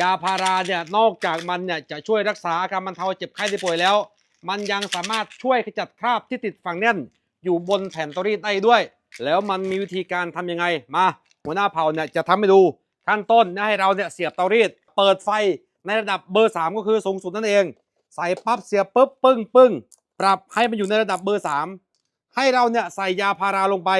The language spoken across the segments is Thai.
ยาพาราเนี่ยนอกจากมันเนี่ยจะช่วยรักษาอาการบรรเทาเจ็บไข้ได้ป่วยแล้ว มันยังสามารถช่วยขจัดคราบที่ติดฝังแน่น อยู่บนแผ่นตารีดได้ด้วย แล้วมันมีวิธีการทำยังไงมา หัวหน้าเผ่าเนี่ยจะทำให้ดูขั้นต้นให้เราเนี่ยเสียบตารีด เปิดไฟในระดับเบอร์ 3 ก็คือสูงสุดนั่นเอง ใส่ปั๊บเสียบปุ๊บปึ้งปึ้งปรับให้มันอยู่ในระดับเบอร์ 3 ให้เราเนี่ยใส่ยาพาราลงไป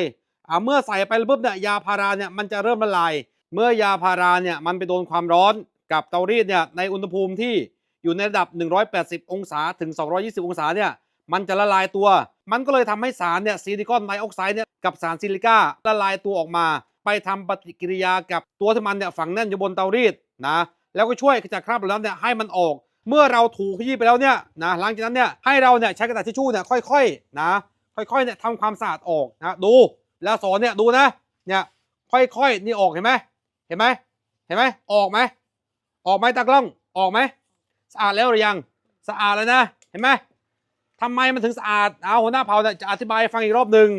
อ่าเมื่อใส่ไปแล้วปุ๊บเนี่ยยาพาราเนี่ยมันจะเริ่มละลาย เมื่อยาพาราเนี่ยมันไปโดนความร้อน กับเตารีดเนี่ยในอุณหภูมิที่อยู่ในระดับ 180 องศาถึง 220 องศาเนี่ยมันจะละลายตัว มันก็เลยทำให้สารเนี่ยซิลิคอนไดออกไซด์เนี่ยกับสารซิลิก้าละลายตัวออกมา ไปทำปฏิกิริยากับตัวที่มันเนี่ยฝังแน่นอยู่บนเตารีดนะแล้วก็ช่วยขจัดคราบเหล่านั้นเนี่ยให้มันออก เมื่อเราถูขยี้ไปแล้วเนี่ยนะหลังจากนั้นเนี่ยให้เราเนี่ยใช้กระดาษทิชชู่เนี่ยค่อยๆนะค่อยๆเนี่ยทำความสะอาดออกนะดูแล้วสอนเนี่ยดูนะเนี่ยค่อยๆนี่ออกเห็นไหมเห็นไหมเห็นไหมออกไหม ออกไหมตากล้องออกไหมสะอาดแล้วหรือยังสะอาดแล้วนะ เห็นไหมทำไมมันถึงสะอาดเอาหัวหน้าเผ่าเนี่ยจะอธิบายฟังอีกรอบหนึ่ง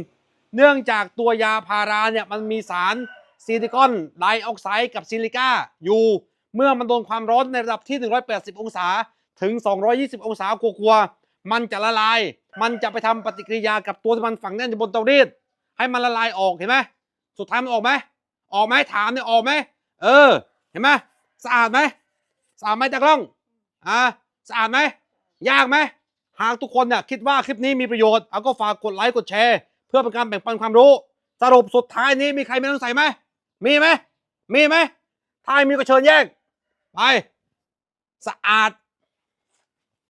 เนื่องจากตัวยาพาราเนี่ยมันมีสารซิลิคอนไดออกไซด์กับซิลิก้าอยู่ เมื่อมันโดนความร้อนในระดับที่ 180 องศาถึง 220 องศากลัวๆมันจะละลาย มันจะไปทำปฏิกิริยากับตัวที่มันฝังแน่นอยู่บนเตารีดให้มันละลายออกเห็นไหมสุดท้ายมันออกไหมออกไหมถามเนี่ยออกไหมเออ เห็นไหมสะอาดไหม สะอาดไหมตากล้องอะสะอาดไหมยากไหมหากทุกคนเนี่ยคิดว่าคลิปนี้มีประโยชน์เอาก็ฝากกดไลค์กดแชร์ เพื่อเป็นการแบ่งปันความรู้ สรุปสุดท้ายนี้มีใครไม่ต้องใส่ไหมมีไหมมีไหมถ้ามีก็เชิญแยกไป สะอาด